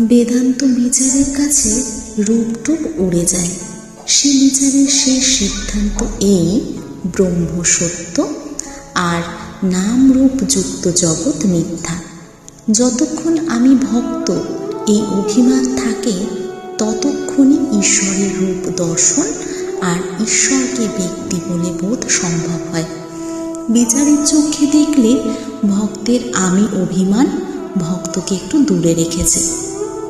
বেদান্ত বিচারের কাছে রূপটুপ উড়ে যায়। সে বিচারের শেষ সিদ্ধান্ত এই ব্রহ্ম সত্য আর নাম রূপ যুক্ত জগৎ মিথ্যা। যতক্ষণ আমি ভক্ত, এই অভিমান থাকে, ততক্ষণই ঈশ্বরের রূপ দর্শন আর ঈশ্বরকে ব্যক্তি বলে বোধ সম্ভব হয়। বিচারের চোখে দেখলে ভক্তের আমি অভিমান ভক্তকে একটু দূরে রেখেছে।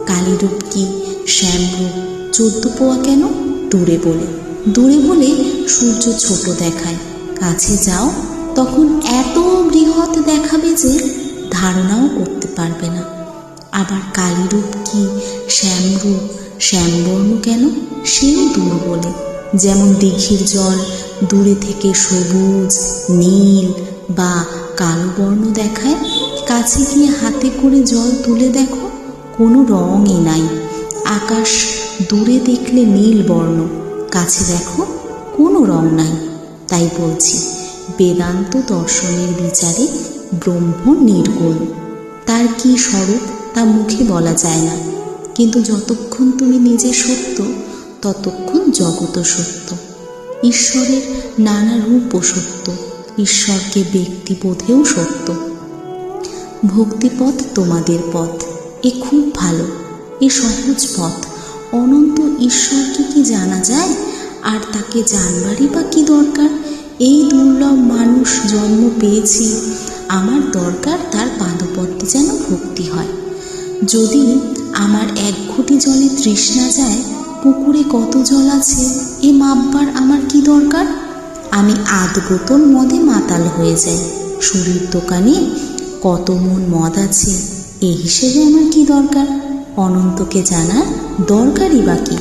কালীরূপ কি শ্যামরূপ চোদ্দ পোয়া কেন? দূরে বলে। দূরে বলে সূর্য ছোট দেখায়। কাছে যাও, তখন এত বৃহৎ দেখাবে যে ধারণাও করতে পারবে না। আবার কালীরূপ কি শ্যামরূপ শ্যামবর্ণ কেন? সেও দূর বলে। যেমন দিঘির জল দূরে থেকে সবুজ, নীল বা কালো বর্ণ দেখায়, কাছে গিয়ে হাতে করে জল তুলে দেখো। কোনো রঙই নাই। আকাশ দূরে দেখলে নীল বর্ণ। কাছে দেখো, কোনো রং নাই। তাই বলছি, বেদান্ত দর্শনের বিচারে ব্রহ্ম নির্গুণ। তার কি স্বরূপ তা মুখে বলা যায় না। কিন্তু যতক্ষণ তুমি নিজে সত্য, ততক্ষণ জগৎ সত্য। ঈশ্বরের নানা রূপও সত্য, ঈশ্বরকে ব্যক্তিবোধেও সত্য। ভক্তিপথ তোমাদের পথ। এ খুব ভালো, এ সহজ পথ। অনন্ত ঈশ্বরকে কি জানা যায়? আর তাকে জানবারই বা কি দরকার? এই দুর্লভ মানুষ জন্ম পেয়েছি, আমার দরকার তার পাদপদ্মে যেন ভক্তি হয়। যদি আমার এক ঘটি জলে তৃষ্ণা যায়, পুকুরে কত জল আছে, এ মাপবার আমার কি দরকার? আমি আধ বোতল মদে মাতাল হয়ে যাই, শরীর দোকানে কত মন মদ আছে এই হিসেবে আমার কি দরকার? অনন্তকে জানা দরকারই বা কি?